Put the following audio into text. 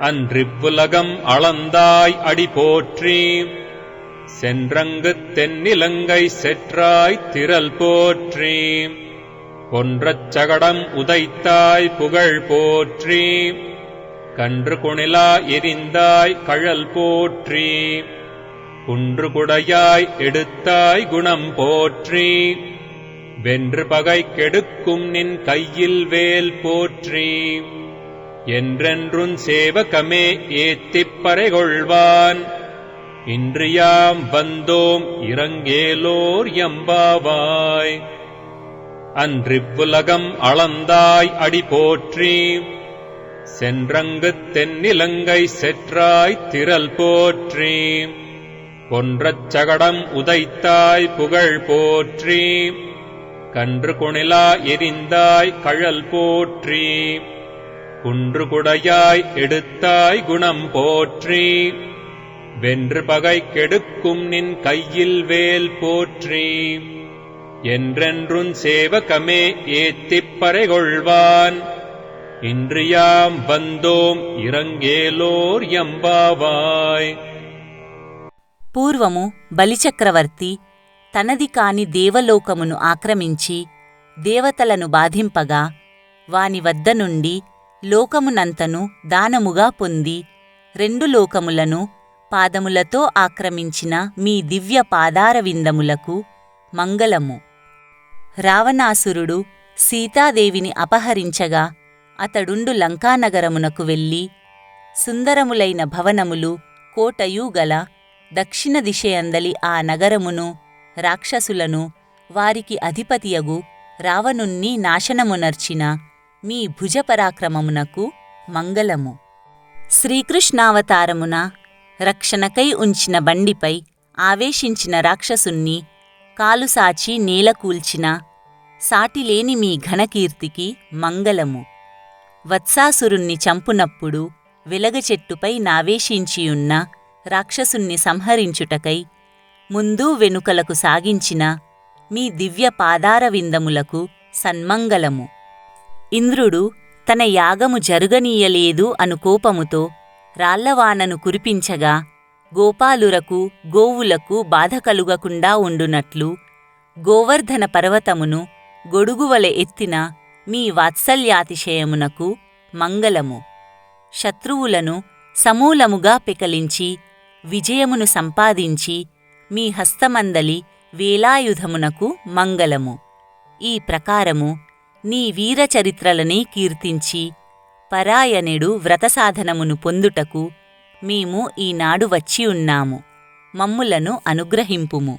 அன்றிவ்வுலகம் அளந்தாய் அடி போற்றி. சென்றங்குத் தென்னிலங்கை செற்றாய் திரல் போற்றி. பொன்றச் சகடம் உதைத்தாய் புகழ் போற்றி. கன்று குணிலா எரிந்தாய் கழல் போற்றி. குன்று குடையாய் எடுத்தாய் குணம் போற்றி. வென்று பகை கெடுக்கும் நின் கையில் வேல் போற்றி. என்றென்றும் சேவகமே ஏத்திப் பறைகொள்வான். இன்றியாம் வந்தோம் இறங்கேலோர் எம்பாவாய். அன்றிவ்வுலகம் அளந்தாய் அடி போற்றி. சென்றங்கு தென்னிலங்கை செற்றாய் திரல் போற்றி. கொன்றச் சகடம் உதைத்தாய் புகழ் போற்றி. கன்று குணிலா எரிந்தாய் கழல் போற்றி. குன்று குடையாய் எடுத்தாய் குணம் போற்றி வென்று பகை கெடுக்கும் நின் கையில் வேல் போற்றி என்றென்றும் சேவகமே ஏத்திப் பறைகொள்வான் இன்றியாம் வந்தோம் இறங்கேலோர் எம்பாவாய் పూర్వము బలిచక్రవర్తి తనది కాని దేవలోకమును ఆక్రమించి దేవతలను బాధింపగా వాని వద్ద నుండి లోకమునంతను దానముగా పొంది రెండు లోకములను పాదములతో ఆక్రమించిన మీ దివ్య పాదారవిందములకు మంగళము. రావణాసురుడు సీతాదేవిని అపహరించగా అతడుండు లంకానగరమునకు వెళ్ళి సుందరములైన భవనములు కోటయూ గల దక్షిణ దిశయందలి ఆ నగరమును రాక్షసులను వారికి అధిపతియగు రావణుణ్ణి నాశనమునర్చిన మీ భుజపరాక్రమమునకు మంగళము. శ్రీకృష్ణావతారమున రక్షణకై ఉంచిన బండిపై ఆవేశించిన రాక్షసుణ్ణి కాలుసాచి నేలకూల్చిన సాటిలేని మీ ఘనకీర్తికి మంగళము. వత్సాసురుణ్ణి చంపునప్పుడు వెలగచెట్టుపై నావేశించియున్న రాక్షసుణ్ణి సంహరించుటకై ముందు వెనుకలకు సాగించిన మీ దివ్య పాదారవిందములకు సన్మంగళము. ఇంద్రుడు తన యాగము జరుగనీయలేదు అను కోపముతో రాళ్ళవానను కురిపించగా గోపాలురకు గోవులకు బాధ కలుగకుండా ఉండునట్లు గోవర్ధన పర్వతమును గొడుగువల ఎత్తిన మీ వాత్సల్యాతిశయమునకు మంగళము. శత్రువులను సమూలముగా పెకలించి విజయమును సంపాదించి మీ హస్తమందలి వేలాయుధమునకు మంగళము. ఈ ప్రకారము నీ వీరచరిత్రలని కీర్తించి పరాయణుడు వ్రతసాధనమును పొందుటకు మేము ఈనాడు వచ్చి ఉన్నాము. మమ్ములను అనుగ్రహింపుము.